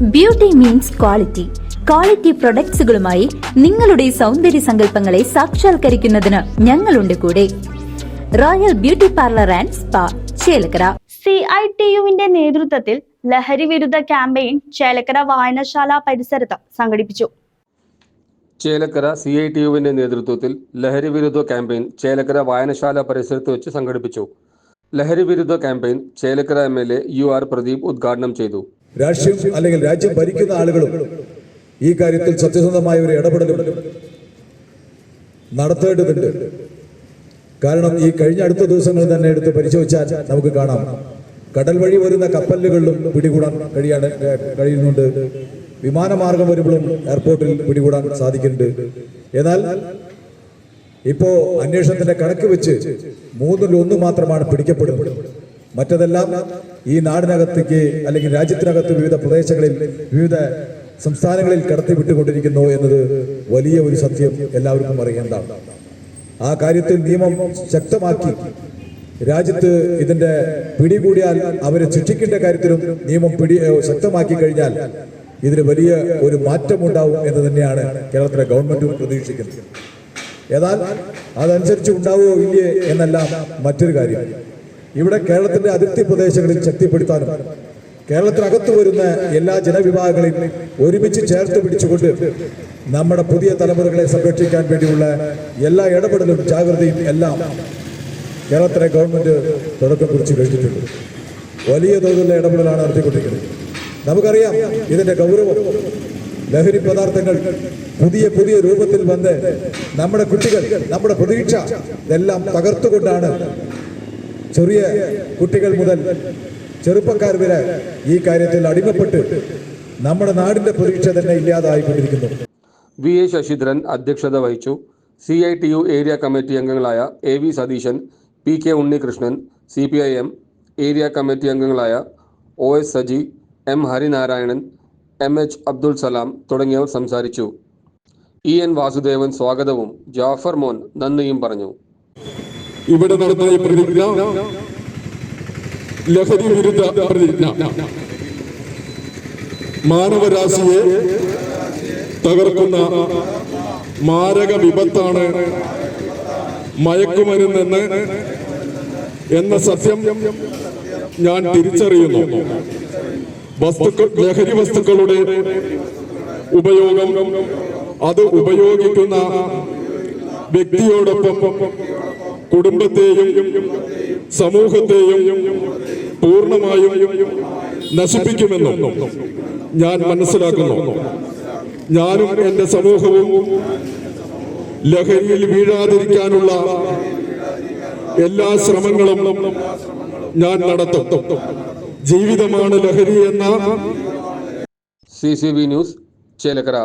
Beauty means quality quality പ്രൊഡക്ട്സുകളുമായി നിങ്ങളുടെ സൗന്ദര്യ സങ്കല്പങ്ങളെ സാക്ഷാത്കരിക്കുന്നതിന് ഞങ്ങളുണ്ട് കൂടെ. Royal beauty parlour and spa Chelakkara. C I T യുവിന്റെ നേതൃത്വത്തിൽ ലഹരി വിരുദ്ധ ക്യാമ്പയിൻ ചേലക്കര വായനശാല പരിസരത്ത് സംഘടിപ്പിച്ചു. ചേലക്കര സി ഐ ടി യുവിന്റെ നേതൃത്വത്തിൽ ലഹരി വിരുദ്ധ ക്യാമ്പയിൻ ചേലക്കര വായനശാല പരിസരത്ത് വെച്ച് സംഘടിപ്പിച്ചു. ലഹരി വിരുദ്ധ campaign Chelakkara M L A U R Pradeep ഉദ്ഘാടനം ചെയ്തു. രാഷ്ട്രീയം അല്ലെങ്കിൽ രാജ്യം ഭരിക്കുന്ന ആളുകളും ഈ കാര്യത്തിൽ സത്യസന്ധമായ ഒരു ഇടപെടലും നടത്തേണ്ടതുണ്ട്. കാരണം ഈ കഴിഞ്ഞ അടുത്ത ദിവസങ്ങളിൽ തന്നെ എടുത്ത് പരിശോധിച്ചാൽ നമുക്ക് കാണാം. കടൽ വഴി വരുന്ന കപ്പലുകളിലും പിടികൂടാൻ കഴിയാണ് കഴിയുന്നുണ്ട്. വിമാനമാർഗം വരുമ്പോഴും എയർപോർട്ടിൽ പിടികൂടാൻ സാധിക്കുന്നുണ്ട്. എന്നാൽ ഇപ്പോ അന്വേഷണത്തിന്റെ കണക്ക് വെച്ച് മൂന്നിൽ ഒന്ന് മാത്രമാണ് പിടിക്കപ്പെടുന്നത്. മറ്റതെല്ലാം ഈ നാടിനകത്തേക്ക് അല്ലെങ്കിൽ രാജ്യത്തിനകത്ത് വിവിധ പ്രദേശങ്ങളിൽ വിവിധ സംസ്ഥാനങ്ങളിൽ കടത്തി വിട്ടുകൊണ്ടിരിക്കുന്നു എന്നത് വലിയ ഒരു സത്യം എല്ലാവർക്കും അറിയേണ്ടതാണ്. ആ കാര്യത്തിൽ നിയമം ശക്തമാക്കി രാജ്യത്ത് ഇതിന്റെ പിടികൂടിയാൽ അവരെ ശിക്ഷിക്കേണ്ട കാര്യത്തിലും നിയമം പിടി ശക്തമാക്കി കഴിഞ്ഞാൽ ഇതിന് വലിയ ഒരു മാറ്റമുണ്ടാവും എന്ന് തന്നെയാണ് കേരളത്തിലെ ഗവൺമെന്റും പ്രതീക്ഷിക്കുന്നത്. എന്നാൽ അതനുസരിച്ച് ഉണ്ടാവുമോ ഇല്ലേ എന്നെല്ലാം മറ്റൊരു കാര്യം. ഇവിടെ കേരളത്തിന്റെ അതിർത്തി പ്രദേശങ്ങളിൽ ശക്തിപ്പെടുത്താനും കേരളത്തിനകത്ത് വരുന്ന എല്ലാ ജനവിഭാഗങ്ങളെയും ഒരുമിച്ച് ചേർത്ത് പിടിച്ചുകൊണ്ട് നമ്മുടെ പുതിയ തലമുറകളെ സംരക്ഷിക്കാൻ വേണ്ടിയുള്ള എല്ലാ ഇടപെടലും ജാഗ്രതയും എല്ലാം കേരളത്തിലെ ഗവൺമെന്റ് തുടക്കം കുറിച്ച് കഴിഞ്ഞിട്ടുണ്ട്. വലിയ തോതിലുള്ള ഇടപെടലാണ് നടത്തിക്കൊണ്ടിരിക്കുന്നത്. നമുക്കറിയാം ഇതിന്റെ ഗൗരവം ലഹരി പദാർത്ഥങ്ങൾ പുതിയ പുതിയ രൂപത്തിൽ വന്ന് നമ്മുടെ കുട്ടികൾ നമ്മുടെ പ്രതീക്ഷ ഇതെല്ലാം തകർത്തുകൊണ്ടാണ് ചെറിയ കുട്ടികൾ മുതൽ ചെറുപ്പക്കാർ വരെ ഈ കാര്യത്തിൽ അടിമപ്പെട്ട് നമ്മുടെ നാടിന്റെ പ്രതീക്ഷ തന്നെ ഇല്ലാതായിക്കൊണ്ടിരിക്കുന്നു. വി എ ശശിധരൻ അധ്യക്ഷത വഹിച്ചു. C I T U area committee അംഗങ്ങളായ A V Satheesan P K Unnikrishnan C P I M area committee അംഗങ്ങളായ O S Saji M Harinarayanan M H Abdul Salam തുടങ്ങിയവർ സംസാരിച്ചു. ഇ എൻ വാസുദേവൻ സ്വാഗതവും ജാഫർ മോൻ നന്ദിയും പറഞ്ഞു. ഇവിടെ നടന്ന ഈ പ്രതിജ്ഞ ലഹരി വിരുദ്ധ പ്രതിജ്ഞ. മാനവരാശിയെ തകർക്കുന്ന മാരക വിപത്താണ് മയക്കുമരുന്നെന്ന് എന്ന സത്യം ഞാൻ തിരിച്ചറിയുന്നു. വസ്തുക്കൾ ലഹരി വസ്തുക്കളുടെ ഉപയോഗം അത് ഉപയോഗിക്കുന്ന വ്യക്തിയോടൊപ്പം കുടുംബത്തെയും സമൂഹത്തെയും പൂർണമായും നശിപ്പിക്കുമെന്നും ഞാൻ മനസ്സിലാക്കുന്നു. ഞാനും എന്റെ സമൂഹവും ലഹരിയിൽ വീഴാതിരിക്കാനുള്ള എല്ലാ ശ്രമങ്ങളും ഞാൻ നടത്തും. ജീവിതമാണ് ലഹരി എന്ന C C V news Chelakkara.